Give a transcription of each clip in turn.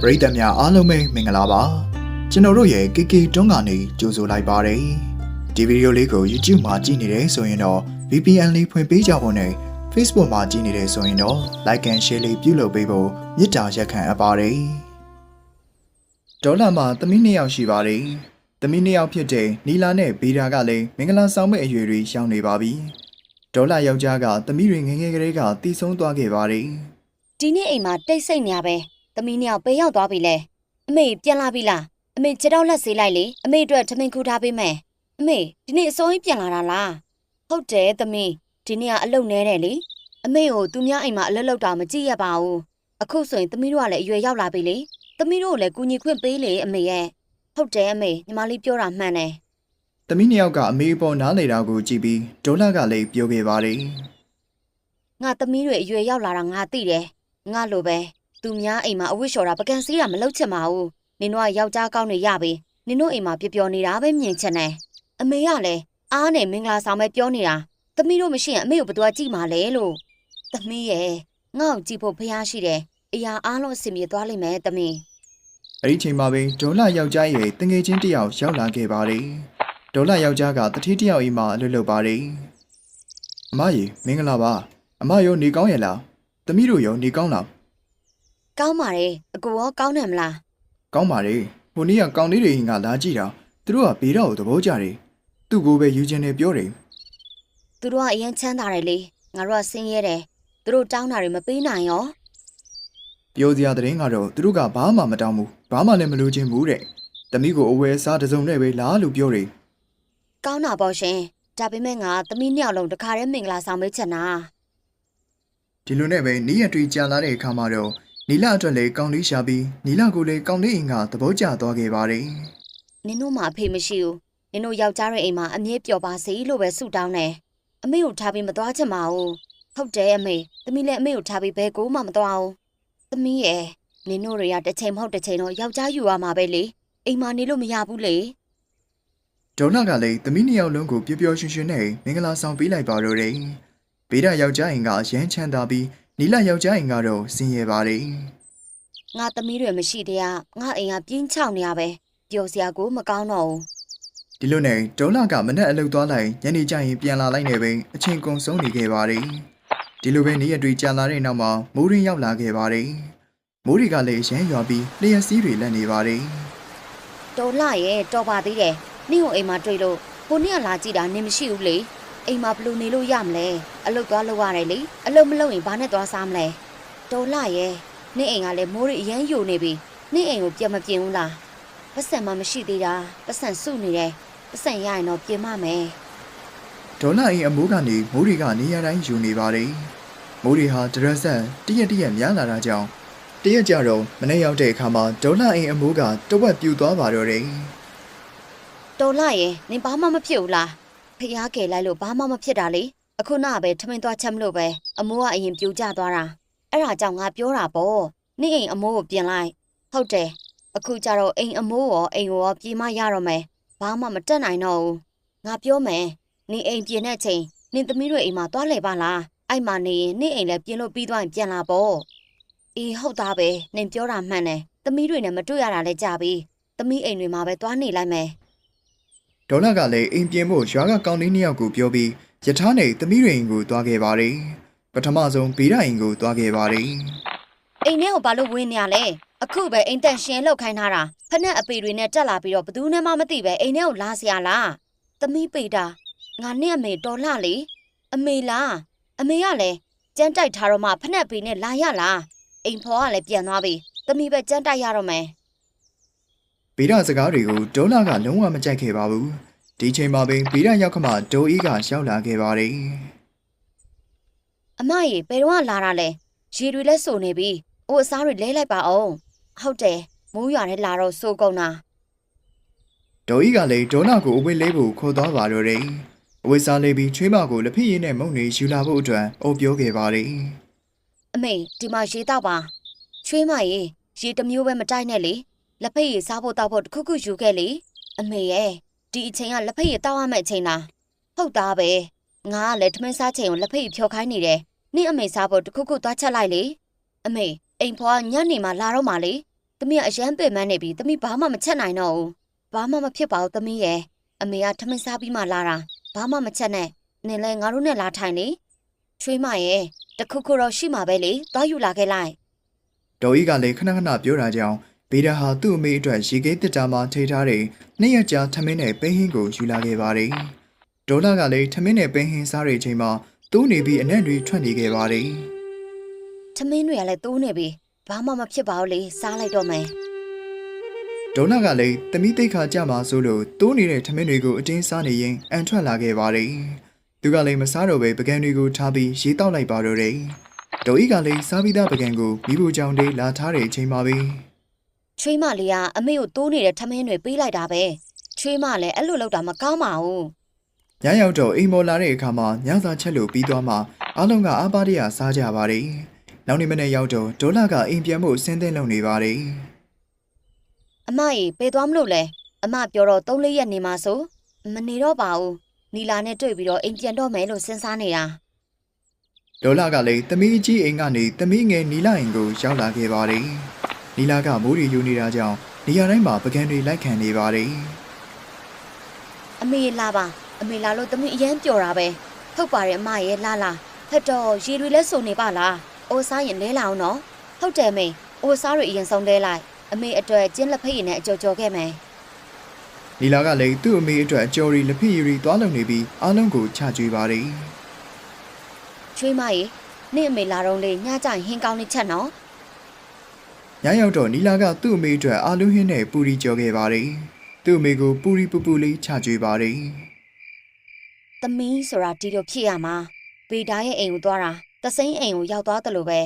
ပရိသတ်များအားလုံးပဲမင်္ဂလာပါကျွန်တော်တို့ရဲ့ KK တွန်းကနေကြိုဆိုလိုက်ပါတယ်ဒီဗီဒီယိုလေးကို YouTube မှာကြည့်နေတယ်ဆိုရင်တော့ VPN လေးဖွင့်ပေးကြဖို့နဲ့ Facebook မှာကြည့်နေတယ်ဆိုရင်တော့ Like and Share လေးပြုလုပ်ပေးဖို့မေတ္တာရက်ခံအပ်ပါတယ်ဒေါ်လာမှာသမီးနှစ်ယောက်ရှိပါတယ်သမီးနှစ်ယောက်ဖြစ်တဲ့နီလာနဲ့ဘေဒါကလည်းမင်္ဂလာဆောင်မဲ့အရွယ်တွေရောက်နေပါပြီဒေါ်လာယောက်ျားကသမီးတွေငယ်ငယ်ကလေးကတည်ဆုံးသွားခဲ့ပါတယ်ဒီနေ့အိမ်မှာတိတ်ဆိတ်နေရပဲ သမီးနှစ်ယောက်ပဲရောက်သွားပြီလေအမေပြန်လာပြီလားအမေခြေတော့လက်ဆေးလိုက်လေအမေအတွက်ထမင်းခူးထားပေးမယ်အမေဒီနေ့အစိုးရပြန်လာတာလားဟုတ်တယ်သမီးဒီနေ့ကအလုပ်နေတယ်လေအမေကိုသူများအိမ်မှာအလုပ်လုပ်တာမကြည့်ရပါဘူးအခုဆိုရင်သမီးတို့ကလည်းအရွယ်ရောက်လာပြီလေသမီးတို့ကိုလည်းကူညီခွင့်ပေးလေအမေရဲ့ဟုတ်တယ်အမေညီမလေးပြောတာမှန်တယ်။သမီးနှစ်ယောက်ကအမေပေါ်နားလေတာကိုကြည့်ပြီးဒေါ်လာကလည်းပြောခဲ့ပါတယ်ငါသမီးတွေအရွယ်ရောက်လာတာငါသိတယ်ငါလိုပဲ သူများအိမ်မှာအဝတ်လျှော်တာပကံစီးတာမလုပ်ချင်ပါဘူးနင်တို့ကယောက်ျားကောင်းတွေရပြီနင်တို့အိမ်မှာပျော်ပျော်နေတာပဲမြင်ချင်တယ်အမေကလည်းအားနဲ့မင်္ဂလာဆောင်ပဲပြောနေတာသမီးတို့မရှိရင်အမေကိုဘယ်သူကကြည့်မှာလဲလို့သမီးရဲ့ငါ့ကိုကြည့်ဖို့ဖျားရှိတယ်အရာအားလုံးအဆင်ပြေသွားလိမ့်မယ်သမီး။အဲဒီချိန်မှာပဲဒေါ်လာယောက်ျားရဲ့တငယ်ချင်းတစ်ယောက်ရောက်လာခဲ့ပါတယ်။ဒေါ်လာယောက်ျားကတတိတစ်ယောက်အိမ်မှာအလုပ်လုပ်ပါတယ်။အမကြီးမင်္ဂလာပါ။အမရောနေကောင်းရဲ့လား။သမီးတို့ရောနေကောင်းလား ကောင်းပါလေအကူရောကောင်းတယ်မလား။ကောင်းပါတယ်။ဟိုနေ့ကကောင်းလေးတွေအိမ်ကလာကြည့်တာသူတို့ကဘေးတော့ကိုသဘောကျတယ်။သူ့ကိုပဲယူချင်တယ်ပြောတယ်သူတို့ကအရင်ချမ်းသာတယ်လေငါတို့ကဆင်းရဲတယ်သူတို့တောင်းတာတွေမပေးနိုင်ရော။ပြောစရာတဲ့င်းကတော့သူတို့ကဘာမှမတောင်းဘူး။ဘာမှလည်းမလိုချင်ဘူးတဲ့။သမီးကိုအဝယ်စားတစ်စုံနဲ့ပဲလားလို့ပြောတယ်ကောင်းတာပေါ့ရှင်ဒါပေမဲ့ငါသမီးနှစ်ယောက်လုံးတခါတည်းမင်္ဂလာဆောင်ပေးချင်တာဒီလိုနဲ့ပဲနီးရတွေ့ကြာလာတဲ့အခါမှာတော့ နီလာအတွက်လည်းကောင်းလေးရှာပြီးနီလာကိုလည်းကောင်းလေးအိမ်ကသဘောကျသွားခဲ့ပါတယ်နင်တို့မှအဖေမရှိဘူးနင်တို့ယောက်ျားရဲ့အိမ်မှာအမြဲပျော်ပါစေလို့ပဲဆုတောင်းတယ်အမေကိုထားပြီးမသွားချင်ပါဘူးဟုတ်တယ်အမေသမီးလည်းအမေကိုထားပြီးဘယ်ကိုမှမသွားဘူးသမီးရဲ့နင်တို့တွေကတစ်ချိန်မဟုတ်တစ်ချိန်တော့ယောက်ျားယူရမှာပဲလေအိမ်မှာနေလို့မရဘူးလေ။ဒေါ်လာကလည်းသမီးနှစ်ယောက်လုံးကိုပျော်ပျော်ရွှင်ရွှင်နဲ့မင်္ဂလာဆောင်ပေးလိုက်ပါတော့တယ်။ဗေဒယောက်ျားအိမ်ကရမ်းချမ်းသာပြီး နီလာယောက်ျားအိမ်ကတော့ဆင်းရဲပါတယ်ငါသမီးတွေမရှိတဲ့ကငါအိမ်ကပြင်းချောက်နေရပဲပျော်စရာကိုမကောင်းတော့ဘူး။ဒီလိုနဲ့ဒေါ်လာကမနဲ့အလုပ်သွားလိုက်ညနေကျရင်ပြန်လာလိုက်နေပဲအချိန်ကုန်ဆုံးနေခဲ့ပါတယ်။ဒီလိုပဲနေ့ရက်တွေကြာလာတဲ့နောက်မှာမိုးရင်းရောက်လာခဲ့ပါတယ်။မိုးတွေကလည်းရမ်းရွာပြီးလျှက်စီးတွေလက်နေပါတယ်။တော်လှရဲ့တော်ပါသေးတယ်နင့်ကိုအိမ်မှာတွေ့လို့ကိုနေ့ကလာကြည့်တာနင်မရှိဘူးလေ အိမ်မှာဘယ်လို့နေလို့ရမလဲအလုတ်သွားလို့ရတယ်လေအလုတ်မလုပ်ရင်ဘာနဲ့သွားစားမလဲတော်လှရဲ့နင့်အိမ်ကလည်းမိုးရအရန်ယိုနေပြီနင့်အိမ်ကိုပြတ်မပြင်းဘူးလားပတ်စံမှမရှိသေးတာပတ်စံစုနေတယ်ပတ်စံရရင်တော့ပြင်မမယ်ဒေါ်လာအိမ်အမိုးကနေမိုးတွေကနေရာတိုင်းယူနေပါတယ်။မိုးတွေဟာဒရက်ဆက်တရက်တရက်များလာတာကြောင့်တရက်ကြတော့မနေ့ရောက်တဲ့အခါမှာဒေါ်လာအိမ်အမိုးကတဝက်ပြူသွားပါတော့တယ်တော်လှရဲ့နင်ဘာမှမဖြစ်ဘူးလား ဖျားကယ်လိုက်လို့ဘာမှမဖြစ်တာလေအခုနကပဲထမင်းသွားချက်မလို့ပဲအမိုးကအရင်ပြူကျသွားတာအဲ့ဒါကြောင့်ငါပြောတာပေါ့နင့်အိမ်အမိုးကိုပြင်လိုက်ဟုတ်တယ်အခုကျတော့အိမ်အမိုးရောအိမ်ကိုရောပြင်မရတော့မယ်ဘာမှမတက်နိုင်တော့ဘူးငါပြောမယ်နင်အိမ်ပြင်တဲ့ချိန်နင်သမီးတွေအိမ်မှာသွားလဲပါလားအဲ့မှာနေရင်နင့်အိမ်လည်းပြင်လို့ပြီးသွားရင်ပြန်လာပေါ့အေးဟုတ်သားပဲနင်ပြောတာမှန်တယ်သမီးတွေနဲ့မတွေ့ရတာလည်းကြာပြီသမီးအိမ်တွေမှာပဲသွားနေလိုက်မယ်။ ဒေါ်လာကလည်းအိမ်ပြင်ဖို့ရွာကကောင်းလေးနှစ်ယောက်ကိုပြောပြီးယထာနဲ့သမီးတွေအိမ်ကိုသွားခဲ့ပါတယ်။ပထမဆုံးဗီဒအိမ်ကိုသွားခဲ့ပါတယ်အိမ်ထဲကိုဘာလို့ဝင်နေရလဲအခုပဲအိမ်တန်ရှင်လောက်ခိုင်းထားတာဖက်နဲ့အပေတွေနဲ့တက်လာပြီးတော့ဘသူနဲ့မှမသိပဲအိမ်ထဲကိုလာစရာလားသမီးပေတာငါနဲ့အမေတော်လှလေအမေလားအမေကလည်းကြမ်းတိုက်ထားတော့မှဖက်နဲ့အပေနဲ့လာရလားအိမ်ဖော်ကလည်းပြန်သွားပြီသမီးပဲကြမ်းတိုက်ရတော့မယ်။ ဗီဒစကားတွေကိုဒေါ်လာကလုံးဝမကြိုက်ခဲ့ပါဘူး။ဒီချိန်မှာပင်ဗီဒရောက်ခမဒိုအီကရောက်လာခဲ့ပါတယ်။အမရေဘယ်တော့မှလာတာလဲရေတွေလည်းစိုးနေပြီအိုးအစားတွေလဲလိုက်ပါအောင်ဟုတ်တယ်မိုးရွာနဲ့လာတော့စိုးကုန်တာဒေါ်ဤကလည်းဒေါနာကိုအဝတ်လေးဖို့ခေါ်သွားပါတော့တယ်။အဝတ်စားလေးပြီးချွေးမကိုလက်ဖက်ရည်နဲ့မုန့်တွေယူလာဖို့အတွက်အုပ်ပြောခဲ့ပါတယ်အမေဒီမှာရေတောက်ပါချွေးမရေရေတစ်မျိုးပဲမတိုက်နဲ့လေ လက်ဖက်ရည်စားဖို့တောက်ဖို့တစ်ခုခုယူခဲ့လေအမေရဲ့ဒီအချိန်ကလက်ဖက်ရည်တောက်ရမယ့်အချိန်လားဟုတ်သားပဲငါကလည်းထမင်းစားချိန်ကိုလက်ဖက်ရည်ဖြော်ခိုင်းနေတယ်နင့်အမေစားဖို့တစ်ခုခုသွားချက်လိုက်လေအမေအိမ်ဖွားညနေမှလာတော့မှလေတသမီးကအရန်ပင်မနေပြီသမီးဘာမှမချက်နိုင်တော့ဘူးဘာမှမဖြစ်ပါဘူးသမီးရဲ့အမေကထမင်းစားပြီးမှလာတာဘာမှမချက်နဲ့နင်လဲငါတို့နဲ့လာထိုင်လေချွေးမရဲ့တခုခုတော့ရှိမှာပဲလေသွားယူလာခဲ့လိုက်ဒေါ်ဤကလည်းခဏခဏပြောတာကြောင့် ဗေဒာဟာသူ့အမေအတွက်ရေခဲတစ်တာမှာထိထားတဲ့နှစ်ရက်ကြာထမင်းနဲ့ပင်းဟင်းကိုယူလာခဲ့ပါတယ်။ဒေါ်လာကလည်းထမင်းနဲ့ပင်းဟင်းစားတဲ့အချိန်မှာသူ့နေပြီးအနက်တွေထွက်နေခဲ့ပါတယ်ထမင်းတွေကလည်းတိုးနေပြီဘာမှမဖြစ်ပါဘူးလေစားလိုက်တော့မယ်။ဒေါ်လာကလည်းသမီးတိတ်ခါကြမှာဆိုလို့တိုးနေတဲ့ထမင်းတွေကိုအတင်းစားနေရင်အန်ထွက်လာခဲ့ပါတယ်။သူကလည်းမစားတော့ပဲပကံတွေကိုထားပြီးရေတောက်လိုက်ပါတော့တယ်။ဒေါ်ဤကလည်းစားပြီးသားပကံကိုမိဖို့ကြောင့်လေးလာထားတဲ့အချိန်မှာပဲ ချွေးမလေးကအမေကိုတိုးနေတဲ့ထမင်းတွေပေးလိုက်တာပဲချွေးမလည်းအဲ့လိုလုပ်တာမကောင်းပါဘူးညရောက်တော့အိမ်မော်လာတဲ့အခါမှာညစာချက်လို့ပြီးသွားမှအားလုံးကအားပါးတရစားကြပါတယ်။နောက်နေ့မနေ့ရောက်တော့ဒေါ်လာကအိမ်ပြန်ဖို့စဉ်းသင်းလုပ်နေပါတယ်အမကြီးပေးသွားမလို့လဲအမပြောတော့၃လေးရက်နေမှာဆိုမနေတော့ပါဘူးနီလာနဲ့တွေ့ပြီးတော့အိမ်ပြန်တော့မယ်လို့စဉ်းစားနေတာ။ဒေါ်လာကလည်းသမီးကြီးအိမ်ကနေသမီးငယ်နီလာအိမ်ကိုရောက်လာခဲ့ပါတယ်။ နီလာကမိုးရီယူနေတာကြောင့်နေရာတိုင်းမှာပကံတွေလိုက်ခံနေပါတယ်အမေလာပါအမေလာလို့သမီးအရန်ပျော်တာပဲဟုတ်ပါတယ်အမရဲ့လာလာဟက်တော့ရေတွေလဲစုံနေပါလားအိုးစားရင်လဲလာအောင်နော်ဟုတ်တယ်မေအိုးစားတွေအရင်ဆုံးလဲလိုက်အမေအတွက်ကျင်းလက်ဖိတ်ရည်နဲ့အကြော်ကြော်ခဲ့မယ်။နီလာကလည်းသူ့အမေအတွက်အကျော်ရီလက်ဖိရည်သွားလုံနေပြီးအားလုံးကိုချကြွေးပါတယ်ချွေးမကြီးနေ့အမေလာတော့လေညကြရင်ဟင်းကောင်းလေးချက်နော်။ ညရောက်တော့နီလာကသူ့အမေအတွက်အာလူးဟင်းနဲ့ပူရီကြော်ခဲ့ပါတယ်။သူ့အမေကိုပူရီပူပူလေးချကြွေးပါတယ်။သမီးဆိုတာဒီလိုဖြစ်ရမှာဗေဒါရဲ့အိမ်ကိုသွားတာတစိမ့်အိမ်ကိုရောက်သွားတယ်လို့ပဲ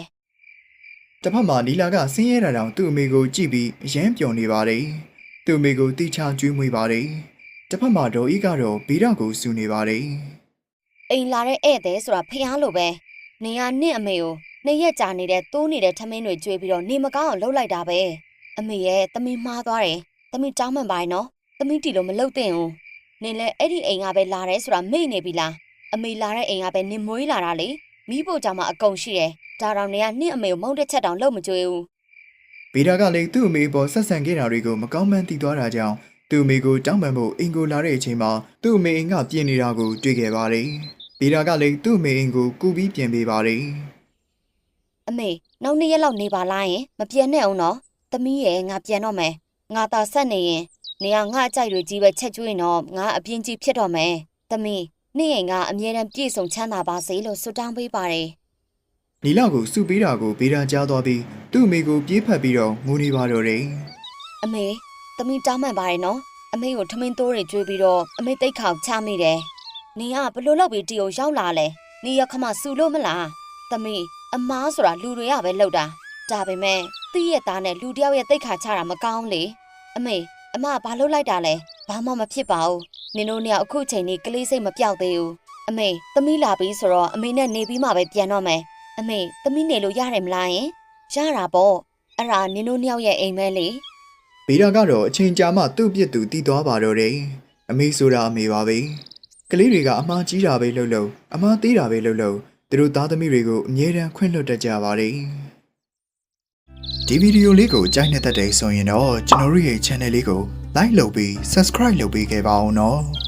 တစ်ဖက်မှာနီလာကဆင်းရဲတာတောင်သူ့အမေကိုကြည့်ပြီးအယမ်းပျော်နေပါတယ်။သူ့အမေကိုတိချကျွေးမွေးပါတယ်။တစ်ဖက်မှာဒေါ်ဤကတော့ဗီရကိုစူနေပါတယ်အိမ်လာတဲ့ဧည့်သည်ဆိုတာဖျားလို့ပဲနေရနင့်အမေကို နှစ်ရက်ကြာနေတဲ့တိုးနေတဲ့ထမင်းတွေကျွေးပြီးတော့နေမကောင်းအောင်လှုပ်လိုက်တာပဲအမေရဲ့သမီးမှားသွားတယ်သမီးတောင်းမှန်ပါရဲ့နော်သမီးတီလို့မလုပ်သင့်ဘူးနင်လည်းအဲ့ဒီအိမ်ကပဲလာတယ်ဆိုတာမေ့နေပြီလားအမေလာတဲ့အိမ်ကပဲနင်မွေးလာတာလေမိဖို့ကြောင့်မှအကုန်ရှိတယ်ဒါတော့နေရနင့်အမေကိုမုန်းတစ်ချက်တောင်လှုပ်မကြွေးဘူး။ဗီရကလည်းသူ့အမေပေါ်ဆက်ဆံခဲ့တာတွေကိုမကောင်းမှန်းသိသွားတာကြောင့်သူ့အမေကိုတောင်းပန်ဖို့အင်ကိုလာတဲ့အချိန်မှာသူ့အမေအိမ်ကပြင်နေတာကိုတွေ့ခဲ့ပါတယ်။ဗီရကလည်းသူ့အမေအိမ်ကိုကူပြီးပြင်ပေးပါတယ်။ အမေနောက်နှစ်ရက်လောက်နေပါလားယင်မပြန်နဲ့အောင်နော်သမီးရဲ့ငါပြန်တော့မယ်ငါသာဆက်နေရင်နေကငါအကြိုက်တွေကြီးပဲချက်ကျွေးတော့ငါအပြင်းကြီးဖြစ်တော့မယ်သမီးနေ့ရင်ကအမြဲတမ်းပြည့်စုံချမ်းသာပါစေလို့ဆုတောင်းပေးပါတယ်နီလာကိုစုပေးတာကိုဗီရာကြားသွားပြီးသူ့အမေကိုပြေးဖက်ပြီးတော့ငိုနေပါတော့တယ်အမေသမီးတောင်းပန်ပါတယ်နော်အမေကိုထမင်းတိုးတွေကျွေးပြီးတော့အမေတိတ်ခေါက်ချမိတယ်နေကဘလို့လောက်ပြီးတီကိုရောက်လာလဲနေရခမစူလို့မလားသမီး အမားဆိုတာလူတွေကပဲလောက်တာဒါပေမဲ့သူ့ရဲ့သားနဲ့လူတယောက်ရဲ့တိတ်ခါချတာမကောင်းလေအမေအမကဘာလုပ်လိုက်တာလဲဘာမှမဖြစ်ပါဘူးနင်တို့နှစ်ယောက်အခုချိန်ထိကလေးစိတ်မပြောက်သေးဘူးအမေသမီးလာပြီဆိုတော့အမေနဲ့နေပြီးမှပဲပြန်တော့မယ်အမေသမီးနေလို့ရတယ်မလားယင်ရတာပေါ့အဲ့ဒါနင်တို့နှစ်ယောက်ရဲ့အိမ်ပဲလေဗေဒကတော့အချိန်ကြာမှသူ့ပြစ်သူတီးသွားပါတော့တယ်အမေဆိုတာအမေပါပဲကလေးတွေကအမှားကြီးတာပဲလှုပ်လှုပ်အမှားသေးတာပဲလှုပ်လှုပ် သူတို့သားသမီးတွေကိုအမြဲတမ်းခွင့်လွှတ်တတ်ကြပါတယ်။ဒီဗီဒီယိုလေးကိုကြိုက်နေတဲ့တဲ့ဆိုရင်တော့ကျွန်တော်တို့ရဲ့ channel လေးကို like လုပ်ပြီး subscribe လုပ်ပေးခဲ့ပါဦးနော်။